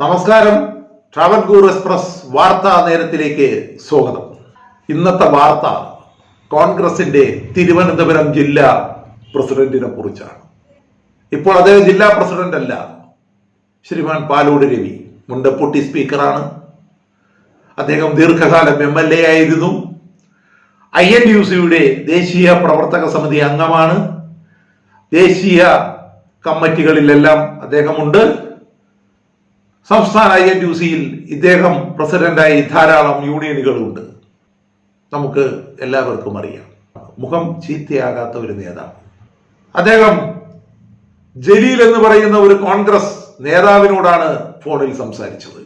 നമസ്കാരം. ട്രാവൻകൂർ എക്സ്പ്രസ് വാർത്താ നേരത്തിലേക്ക് സ്വാഗതം. ഇന്നത്തെ വാർത്ത കോൺഗ്രസിന്റെ തിരുവനന്തപുരം ജില്ലാ പ്രസിഡന്റിനെ കുറിച്ചാണ്. ഇപ്പോൾ അദ്ദേഹം ജില്ലാ പ്രസിഡന്റ് അല്ല ശ്രീമാൻ പാലോട് രവി മുണ്ടപ്പൊട്ടി സ്പീക്കറാണ്. അദ്ദേഹം ദീർഘകാലം എം എൽ എ ആയിരുന്നു. ഐ എൻ യു സിയുടെ ദേശീയ പ്രവർത്തക സമിതി അംഗമാണ്. ദേശീയ കമ്മിറ്റികളിലെല്ലാം അദ്ദേഹമുണ്ട്. സംസ്ഥാന ഐ എൻ യു സിയിൽ ഇദ്ദേഹം പ്രസിഡന്റായി ധാരാളം യൂണിയനുകളുണ്ട്. നമുക്ക് എല്ലാവർക്കും അറിയാം. മുഖം ചീത്തയാകാത്ത ഒരു നേതാവ്. അദ്ദേഹം ജലീൽ എന്ന് പറയുന്ന ഒരു കോൺഗ്രസ് നേതാവിനോടാണ് ഫോണിൽ സംസാരിച്ചത്.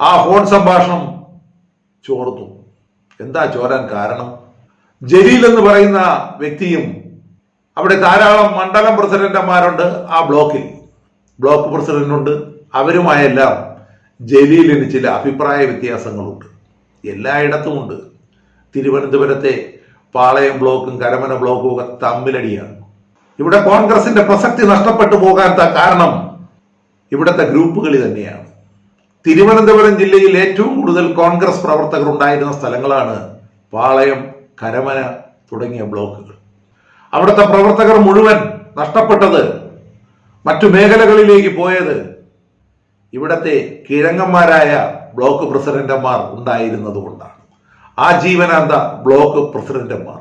ആ ഫോൺ സംഭാഷണം ചോർന്നു. എന്താ ചോരാൻ കാരണം? ജലീൽ എന്ന് പറയുന്ന വ്യക്തിയും അവിടെ ധാരാളം മണ്ഡലം പ്രസിഡന്റുമാരുണ്ട് ആ ബ്ലോക്കിൽ. ബ്ലോക്ക് പ്രസിഡന്റുണ്ട് അവരുമായെല്ലാം ജലീലിന് ചില അഭിപ്രായ വ്യത്യാസങ്ങളുണ്ട്. എല്ലായിടത്തുമുണ്ട് തിരുവനന്തപുരത്തെ പാളയം ബ്ലോക്കും കരമന ബ്ലോക്കും ഒക്കെ തമ്മിലടിയാണ്. ഇവിടെ കോൺഗ്രസിന്റെ പ്രസക്തി നഷ്ടപ്പെട്ടു പോകാത്ത കാരണം ഇവിടുത്തെ ഗ്രൂപ്പുകളി തന്നെയാണ്. തിരുവനന്തപുരം ജില്ലയിൽ ഏറ്റവും കൂടുതൽ കോൺഗ്രസ് പ്രവർത്തകർ ഉണ്ടായിരുന്ന സ്ഥലങ്ങളാണ് പാളയം കരമന തുടങ്ങിയ ബ്ലോക്കുകൾ. അവിടുത്തെ പ്രവർത്തകർ മുഴുവൻ നഷ്ടപ്പെട്ടത് മറ്റു മേഖലകളിലേക്ക് പോയത് ഇവിടത്തെ കിഴങ്ങന്മാരായ ബ്ലോക്ക് പ്രസിഡന്റന്മാർ ഉണ്ടായിരുന്നത് കൊണ്ടാണ് ആ ജീവനാന്ത ബ്ലോക്ക് പ്രസിഡന്റന്മാർ.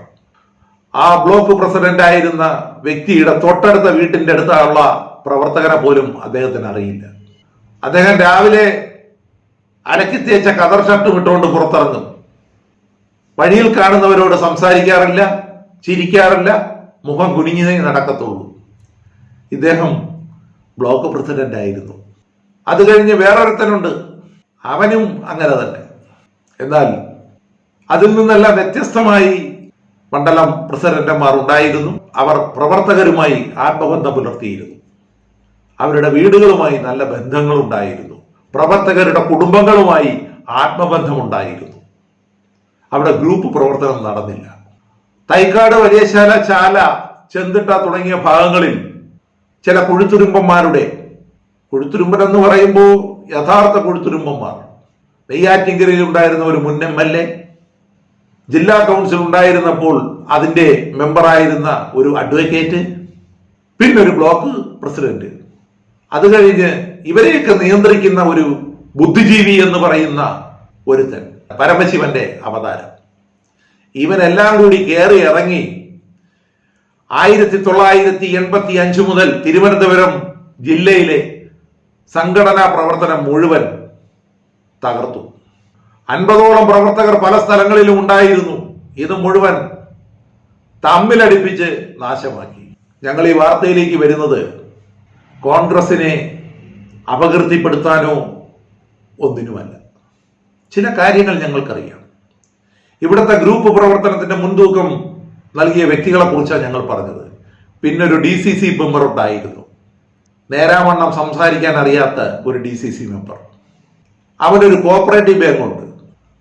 ആ ബ്ലോക്ക് പ്രസിഡന്റ് ആയിരുന്ന വ്യക്തിയുടെ തൊട്ടടുത്ത വീട്ടിന്റെ അടുത്തുള്ള പ്രവർത്തകനെ പോലും അദ്ദേഹത്തിന് അറിയില്ല. അദ്ദേഹം രാവിലെ അലക്കി തേച്ച കതർ ഷർട്ട് വിട്ടുകൊണ്ട് പുറത്തിറങ്ങും. വഴിയിൽ കാണുന്നവരോട് സംസാരിക്കാറില്ല ചിരിക്കാറില്ല മുഖം കുനിഞ്ഞേ നടക്കത്തുള്ളൂ. ഇദ്ദേഹം ബ്ലോക്ക് പ്രസിഡന്റ് ആയിരുന്നു അത് കഴിഞ്ഞ് വേറൊരുത്തനുണ്ട്. അവനും അങ്ങനെ തന്നെ. എന്നാൽ അതിൽ നിന്നെല്ലാം വ്യത്യസ്തമായി മണ്ഡലം പ്രസിഡന്റന്മാർ ഉണ്ടായിരുന്നു. അവർ പ്രവർത്തകരുമായി ആത്മബന്ധം പുലർത്തിയിരുന്നു. അവരുടെ വീടുകളുമായി നല്ല ബന്ധങ്ങൾ ഉണ്ടായിരുന്നു പ്രവർത്തകരുടെ കുടുംബങ്ങളുമായി ആത്മബന്ധമുണ്ടായിരുന്നു. അവിടെ ഗ്രൂപ്പ് പ്രവർത്തനം നടന്നില്ല. തൈക്കാട് വലിയശാല ചാല ചെന്തിട്ട തുടങ്ങിയ ഭാഗങ്ങളിൽ ചില കുഴുത്തുരുമ്പന്മാരുടെ കുഴുത്തുരുമ്പൻ എന്ന് പറയുമ്പോൾ യഥാർത്ഥ കൊഴുത്തുരുമ്പന്മാർ. നെയ്യാറ്റിങ്കരയിൽ ഉണ്ടായിരുന്ന ഒരു മുൻ എം എൽ എ ജില്ലാ കൗൺസിൽ ഉണ്ടായിരുന്നപ്പോൾ അതിന്റെ മെമ്പറായിരുന്ന ഒരു അഡ്വക്കേറ്റ് പിന്നെ ഒരു ബ്ലോക്ക് പ്രസിഡന്റ്. അത് കഴിഞ്ഞ് ഇവരെയൊക്കെ നിയന്ത്രിക്കുന്ന ഒരു ബുദ്ധിജീവി എന്ന് പറയുന്ന ഒരുത്തൻ പരമശിവന്റെ അവതാരം. ഇവനെല്ലാം കൂടി കയറി ഇറങ്ങി ആയിരത്തി തൊള്ളായിരത്തി എൺപത്തി അഞ്ച് മുതൽ തിരുവനന്തപുരം ജില്ലയിലെ സംഘടനാ പ്രവർത്തനം മുഴുവൻ തകർത്തു. അൻപതോളം പ്രവർത്തകർ പല സ്ഥലങ്ങളിലും ഉണ്ടായിരുന്നു. ഇത് മുഴുവൻ തമ്മിലടിപ്പിച്ച് നാശമാക്കി. ഞങ്ങൾ ഈ വാർത്തയിലേക്ക് വരുന്നത് കോൺഗ്രസിനെ അപകീർത്തിപ്പെടുത്താനോ ഒന്നിനുമല്ല. ചില കാര്യങ്ങൾ ഞങ്ങൾക്കറിയാം. ഇവിടുത്തെ ഗ്രൂപ്പ് പ്രവർത്തനത്തിന്റെ മുൻതൂക്കം നൽകിയ വ്യക്തികളെ കുറിച്ചാണ് ഞങ്ങൾ പറഞ്ഞത്. പിന്നെ ഒരു ഡി സി സി മെമ്പർ ഉണ്ടായിരുന്നു. നേരാവണ്ണം സംസാരിക്കാൻ അറിയാത്ത ഒരു ഡി സി സി മെമ്പർ അവനൊരു കോപ്പറേറ്റീവ് ബാങ്ക് ഉണ്ട്.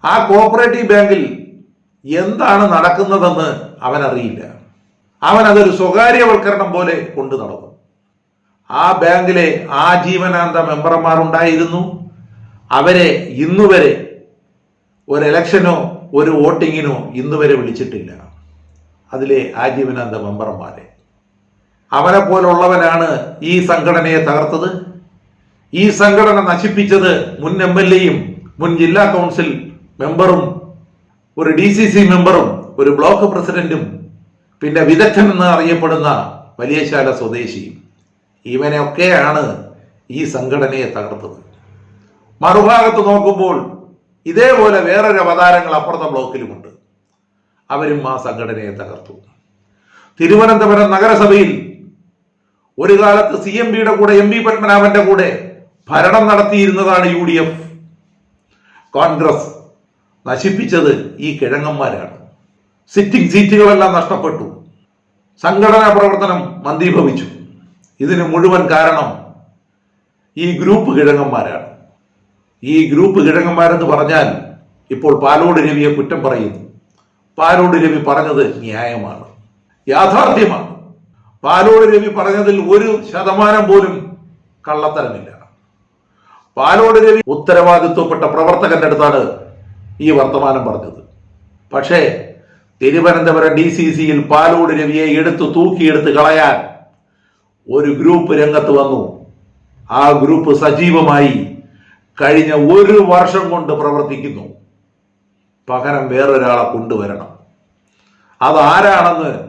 ആ കോപ്പറേറ്റീവ് ബാങ്കിൽ എന്താണ് നടക്കുന്നതെന്ന് അവനറിയില്ല. അവൻ അതൊരു സ്വകാര്യവൽക്കരണം പോലെ കൊണ്ടു നടന്നു. ആ ബാങ്കിലെ ആ ആജീവനാന്ത മെമ്പർമാരുണ്ടായിരുന്നു. അവരെ ഇന്നുവരെ ഒരു ഇലക്ഷനോ ഒരു വോട്ടിങ്ങിനോ ഇന്നുവരെ വിളിച്ചിട്ടില്ല. അതിലെ ആജീവനാന്ത മെമ്പർമാരെ. അവനെ പോലുള്ളവനാണ് ഈ സംഘടനയെ തകർത്തത്. ഈ സംഘടന നശിപ്പിച്ചത് മുൻ എം എൽ എയും മുൻ ജില്ലാ കൗൺസിൽ മെമ്പറും ഒരു ഡി സി സി മെമ്പറും ഒരു ബ്ലോക്ക് പ്രസിഡന്റും പിന്നെ വിദഗ്ധൻ എന്ന് അറിയപ്പെടുന്ന വലിയശാല സ്വദേശിയും ഇവനെയൊക്കെയാണ് ഈ സംഘടനയെ തകർത്തത്. മറുഭാഗത്ത് നോക്കുമ്പോൾ ഇതേപോലെ വേറൊരു അവതാരങ്ങൾ അപ്പുറത്തെ ബ്ലോക്കിലുമുണ്ട്. അവരും ആ സംഘടനയെ തകർത്തു. തിരുവനന്തപുരം നഗരസഭയിൽ ഒരു കാലത്ത് സി എം പിയുടെ കൂടെ എം പി പത്മനാഭന്റെ കൂടെ ഭരണം നടത്തിയിരുന്നതാണ് യു ഡി എഫ്. കോൺഗ്രസ് നശിപ്പിച്ചത് ഈ കിഴങ്ങന്മാരാണ്. സിറ്റിംഗ് സീറ്റുകളെല്ലാം നഷ്ടപ്പെട്ടു. സംഘടനാ പ്രവർത്തനം മന്ദീഭവിച്ചു. ഇതിന് മുഴുവൻ കാരണം ഈ ഗ്രൂപ്പ് കിഴങ്ങന്മാരാണ്. ഈ ഗ്രൂപ്പ് കിഴങ്ങന്മാരെന്ന് പറഞ്ഞാൽ ഇപ്പോൾ പാലോട് രവിയെ കുറ്റം പറയുന്നു. പാലോട് രവി പറഞ്ഞത് ന്യായമാണ് യാഥാർത്ഥ്യമാണ്. പാലോട് രവി പറഞ്ഞതിൽ ഒരു ശതമാനം പോലും കള്ളത്തരമില്ല. പാലോട് രവി ഉത്തരവാദിത്വപ്പെട്ട പ്രവർത്തകന്റെ അടുത്താണ് ഈ വർത്തമാനം പറഞ്ഞത്. പക്ഷേ തിരുവനന്തപുരം ഡി സി സിയിൽ പാലോട് രവിയെ എടുത്തു തൂക്കിയെടുത്ത് കളയാൻ ഒരു ഗ്രൂപ്പ് രംഗത്ത് വന്നു. ആ ഗ്രൂപ്പ് സജീവമായി കഴിഞ്ഞ ഒരു വർഷം കൊണ്ട് പ്രവർത്തിക്കുന്നു. പകരം വേറൊരാളെ കൊണ്ടുവരണം. അതാരാണെന്ന്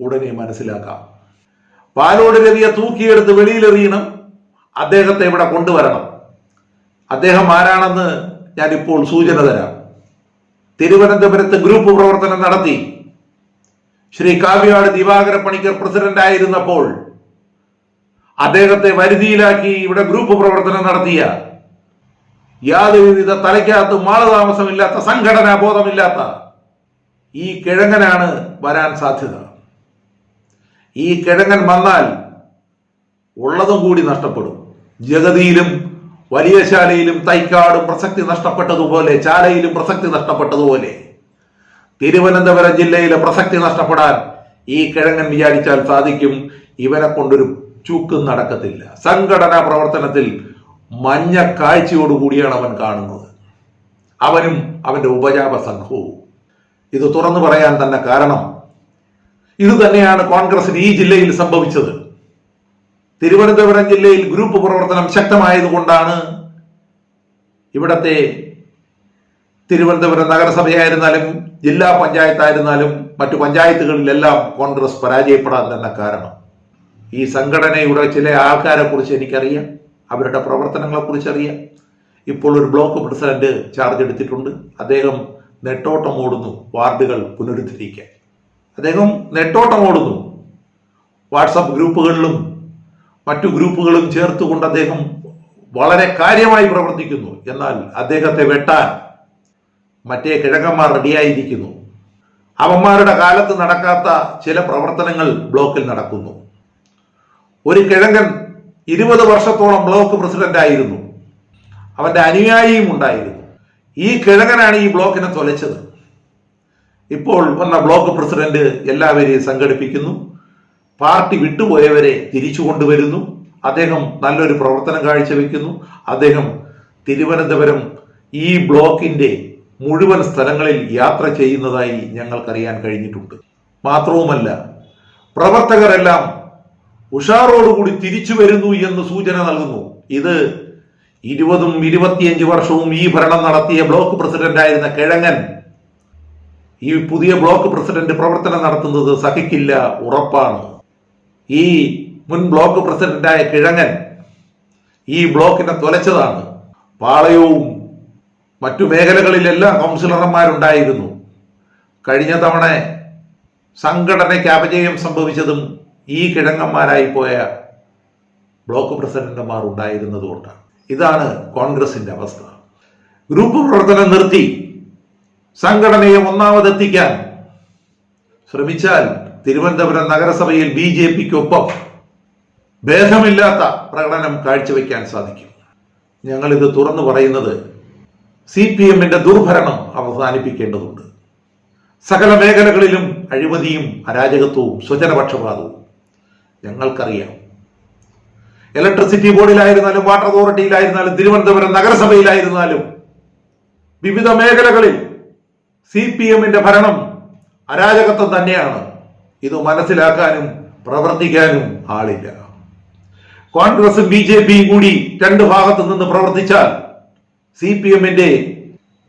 ഉടനെ മനസ്സിലാക്കാം. പാലോട് രവിയെ തൂക്കിയെടുത്ത് വെളിയിലെറിയണം. അദ്ദേഹത്തെ ഇവിടെ കൊണ്ടുവരണം. അദ്ദേഹം ആരാണെന്ന് ഞാൻ ഇപ്പോൾ സൂചന തരാം. തിരുവനന്തപുരത്ത് ഗ്രൂപ്പ് പ്രവർത്തനം നടത്തി. ശ്രീ കാവ്യാട് ദിവാകര പണിക്കർ പ്രസിഡന്റ് ആയിരുന്നപ്പോൾ അദ്ദേഹത്തെ വരുതിയിലാക്കി ഇവിടെ ഗ്രൂപ്പ് പ്രവർത്തനം നടത്തിയ. യാതൊരുവിധ തലയ്ക്കകത്ത് മാളതാമസമില്ലാത്ത സംഘടനാ ബോധമില്ലാത്ത ഈ കിഴങ്ങനാണ് വരാൻ സാധ്യത. ഈ കിഴങ്ങൻ വന്നാൽ ഉള്ളതും കൂടി നഷ്ടപ്പെടും. ജഗതിയിലും വലിയ ശാലയിലും തൈക്കാടും പ്രസക്തി നഷ്ടപ്പെട്ടതുപോലെ ചാലയിലും പ്രസക്തി നഷ്ടപ്പെട്ടതുപോലെ തിരുവനന്തപുരം ജില്ലയിലെ പ്രസക്തി നഷ്ടപ്പെടാൻ ഈ കിഴങ്ങൻ വിചാരിച്ചാൽ സാധിക്കും. ഇവനെ കൊണ്ടൊരു ചൂക്കും നടക്കത്തില്ല. സംഘടനാ പ്രവർത്തനത്തിൽ മഞ്ഞ കാഴ്ചയോടുകൂടിയാണ് അവൻ കാണുന്നത്. അവനും അവന്റെ ഉപജാപ സംഘവും. ഇത് തുറന്നു പറയാൻ തന്നെ കാരണം ഇത് തന്നെയാണ് കോൺഗ്രസിന് ഈ ജില്ലയിൽ സംഭവിച്ചത്. തിരുവനന്തപുരം ജില്ലയിൽ ഗ്രൂപ്പ് പ്രവർത്തനം ശക്തമായതുകൊണ്ടാണ് ഇവിടത്തെ തിരുവനന്തപുരം നഗരസഭയായിരുന്നാലും ജില്ലാ പഞ്ചായത്തായിരുന്നാലും മറ്റു പഞ്ചായത്തുകളിലെല്ലാം കോൺഗ്രസ് പരാജയപ്പെടാൻ തന്നെ കാരണം. ഈ സംഘടനയുടെ ചില ആൾക്കാരെ കുറിച്ച് എനിക്കറിയാം അവരുടെ പ്രവർത്തനങ്ങളെ കുറിച്ച് അറിയാം ഇപ്പോൾ ഒരു ബ്ലോക്ക് പ്രസിഡന്റ് ചാർജ് എടുത്തിട്ടുണ്ട്. അദ്ദേഹം നെട്ടോട്ടം ഓടുന്നു വാർഡുകൾ പുനരുദ്ധരിക്കാൻ. അദ്ദേഹം നെട്ടോട്ടം ഓടുന്നു. വാട്സപ്പ് ഗ്രൂപ്പുകളിലും മറ്റു ഗ്രൂപ്പുകളും ചേർത്തുകൊണ്ട് അദ്ദേഹം വളരെ കാര്യമായി പ്രവർത്തിക്കുന്നു. എന്നാൽ അദ്ദേഹത്തെ വെട്ടാൻ മറ്റേ കിഴക്കന്മാർ റെഡിയായിരിക്കുന്നു. അവന്മാരുടെ കാലത്ത് നടക്കാത്ത ചില പ്രവർത്തനങ്ങൾ ബ്ലോക്കിൽ നടക്കുന്നു. ഒരു കിഴങ്ങൻ ഇരുപത് വർഷത്തോളം ബ്ലോക്ക് പ്രസിഡന്റ് ആയിരുന്നു അവന്റെ അനുയായിയും ഉണ്ടായിരുന്നു. ഈ കിഴങ്ങനാണ് ഈ ബ്ലോക്കിനെ തൊലച്ചത്. ഇപ്പോൾ വന്ന ബ്ലോക്ക് പ്രസിഡന്റ് എല്ലാവരെയും സംഘടിപ്പിക്കുന്നു. പാർട്ടി വിട്ടുപോയവരെ തിരിച്ചു കൊണ്ടുവരുന്നു. അദ്ദേഹം നല്ലൊരു പ്രവർത്തനം കാഴ്ചവെക്കുന്നു. അദ്ദേഹം തിരുവനന്തപുരം ഈ ബ്ലോക്കിന്റെ മുഴുവൻ സ്ഥലങ്ങളിൽ യാത്ര ചെയ്യുന്നതായി ഞങ്ങൾക്കറിയാൻ കഴിഞ്ഞിട്ടുണ്ട്. മാത്രവുമല്ല പ്രവർത്തകരെല്ലാം ഉഷാറോടുകൂടി തിരിച്ചു വരുന്നു എന്ന് സൂചന നൽകുന്നു. ഇത് ഇരുപതും ഇരുപത്തിയഞ്ച് വർഷവും ഈ ഭരണം നടത്തിയ ബ്ലോക്ക് പ്രസിഡന്റായിരുന്ന കിഴങ്ങൻ ഈ പുതിയ ബ്ലോക്ക് പ്രസിഡന്റ് പ്രവർത്തനം നടത്തുന്നത് സഹിക്കില്ല ഉറപ്പാണ്. ഈ മുൻ ബ്ലോക്ക് പ്രസിഡന്റായ കിഴങ്ങൻ ഈ ബ്ലോക്കിനെ തൊലച്ചതാണ്. പാളയവും മറ്റു മേഖലകളിലെല്ലാം കൗൺസിലർമാരുണ്ടായിരുന്നു. കഴിഞ്ഞ തവണ സംഘടനയ്ക്ക് അപജയം സംഭവിച്ചതും ഈ കിഴങ്ങന്മാരായി പോയ ബ്ലോക്ക് പ്രസിഡന്റുമാർ ഉണ്ടായിരുന്നതുകൊണ്ടാണ് ഇതാണ് കോൺഗ്രസിന്റെ അവസ്ഥ. ഗ്രൂപ്പ് പ്രവർത്തനം നിർത്തി. സംഘടനയെ ഒന്നാമതെത്തിക്കാൻ ശ്രമിച്ചാൽ തിരുവനന്തപുരം നഗരസഭയിൽ ബി ജെ പിക്കൊപ്പം ഭേദമില്ലാത്ത പ്രകടനം കാഴ്ചവെക്കാൻ സാധിക്കും. ഞങ്ങളിത് തുറന്നു പറയുന്നത് സി പി എമ്മിന്റെ ദുർഭരണം അവസാനിപ്പിക്കേണ്ടതുണ്ട്. സകല മേഖലകളിലും അഴിമതിയും അരാജകത്വവും സ്വജനപക്ഷപാതവും ഞങ്ങൾക്കറിയാം. ഇലക്ട്രിസിറ്റി ബോർഡിലായിരുന്നാലും വാട്ടർ അതോറിറ്റിയിലായിരുന്നാലും തിരുവനന്തപുരം നഗരസഭയിലായിരുന്നാലും വിവിധ മേഖലകളിൽ സി പി എമ്മിന്റെ ഭരണം അരാജകത്വം തന്നെയാണ്. ഇത് മനസ്സിലാക്കാനും പ്രവർത്തിക്കാനും ആളില്ല. കോൺഗ്രസും ബി ജെ പിയും കൂടി രണ്ട് ഭാഗത്തു നിന്ന് പ്രവർത്തിച്ചാൽ സി പി എമ്മിന്റെ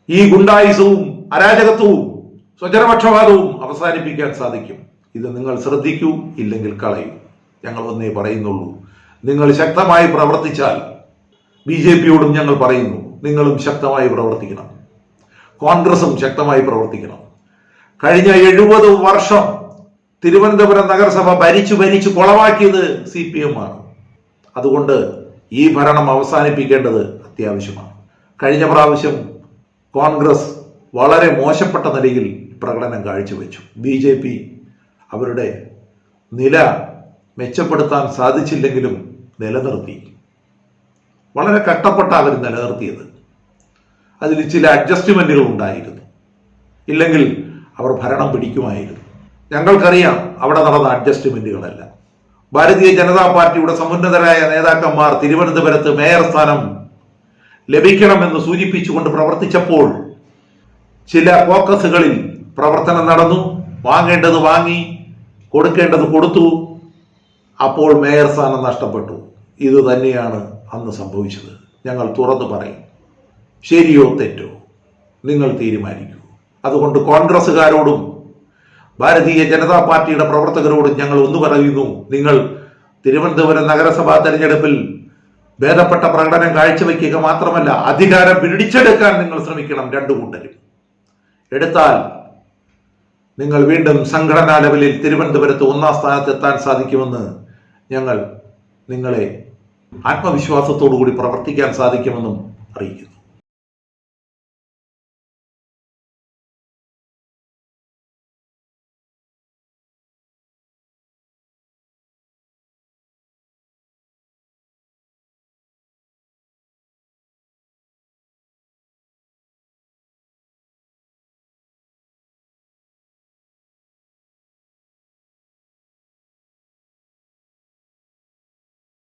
ഈ ഗുണ്ടായുസവും അരാജകത്വവും സ്വജനപക്ഷപാതവും അവസാനിപ്പിക്കാൻ സാധിക്കും. ഇത് നിങ്ങൾ ശ്രദ്ധിക്കൂ ഇല്ലെങ്കിൽ കളയൂ. ഞങ്ങൾ ഒന്നേ പറയുന്നുള്ളൂ. നിങ്ങൾ ശക്തമായി പ്രവർത്തിച്ചാൽ ബി ജെ പിയോടും ഞങ്ങൾ പറയുന്നു. നിങ്ങളും ശക്തമായി പ്രവർത്തിക്കണം. കോൺഗ്രസും ശക്തമായി പ്രവർത്തിക്കണം. കഴിഞ്ഞ എഴുപത് വർഷം തിരുവനന്തപുരം നഗരസഭ ഭരിച്ചു ഭരിച്ചു കൊളവാക്കിയത് സി പി എം ആണ് അതുകൊണ്ട് ഈ ഭരണം അവസാനിപ്പിക്കേണ്ടത് അത്യാവശ്യമാണ്. കഴിഞ്ഞ പ്രാവശ്യം കോൺഗ്രസ് വളരെ മോശപ്പെട്ട നിലയിൽ പ്രകടനം കാഴ്ചവെച്ചു. ബി ജെ പി അവരുടെ നില മെച്ചപ്പെടുത്താൻ സാധിച്ചില്ലെങ്കിലും നിലനിർത്തി. വളരെ കട്ടപ്പെട്ട അവർ നിലനിർത്തിയത്. അതിൽ ചില അഡ്ജസ്റ്റ്മെന്റുകൾ ഉണ്ടായിരുന്നു. ഇല്ലെങ്കിൽ അവർ ഭരണം പിടിക്കുമായിരുന്നു. ഞങ്ങൾക്കറിയാം അവിടെ നടന്ന അഡ്ജസ്റ്റ്മെന്റുകളല്ല ഭാരതീയ ജനതാ പാർട്ടിയുടെ സമുന്നതരായ നേതാക്കന്മാർ തിരുവനന്തപുരത്ത് മേയർ സ്ഥാനം ലഭിക്കണമെന്ന് സൂചിപ്പിച്ചുകൊണ്ട് പ്രവർത്തിച്ചപ്പോൾ ചില കോക്കസുകളിൽ പ്രവർത്തനം നടന്നു. വാങ്ങേണ്ടത് വാങ്ങി കൊടുക്കേണ്ടത് കൊടുത്തു. അപ്പോൾ മേയർ സ്ഥാനം നഷ്ടപ്പെട്ടു. ഇത് തന്നെയാണ് അന്ന് സംഭവിച്ചത്. ഞങ്ങൾ തുറന്നു പറയും. ശരിയോ തെറ്റോ? നിങ്ങൾ തീരുമാനിക്കൂ. അതുകൊണ്ട് കോൺഗ്രസ്സുകാരോടും ഭാരതീയ ജനതാ പാർട്ടിയുടെ പ്രവർത്തകരോടും ഞങ്ങൾ ഒന്ന് പറയുന്നു. നിങ്ങൾ തിരുവനന്തപുരം നഗരസഭാ തെരഞ്ഞെടുപ്പിൽ ഭേദപ്പെട്ട പ്രകടനം കാഴ്ചവെക്കുക മാത്രമല്ല അധികാരം പിടിച്ചെടുക്കാൻ നിങ്ങൾ ശ്രമിക്കണം രണ്ടു കൂട്ടരും. എടുത്താൽ നിങ്ങൾ വീണ്ടും സംഘടനാ ലെവലിൽ തിരുവനന്തപുരത്ത് ഒന്നാം സ്ഥാനത്ത് എത്താൻ സാധിക്കുമെന്ന് ഞങ്ങൾ നിങ്ങളെ ആത്മവിശ്വാസത്തോടു കൂടി പ്രവർത്തിക്കാൻ സാധിക്കുമെന്നും അറിയിക്കുന്നു.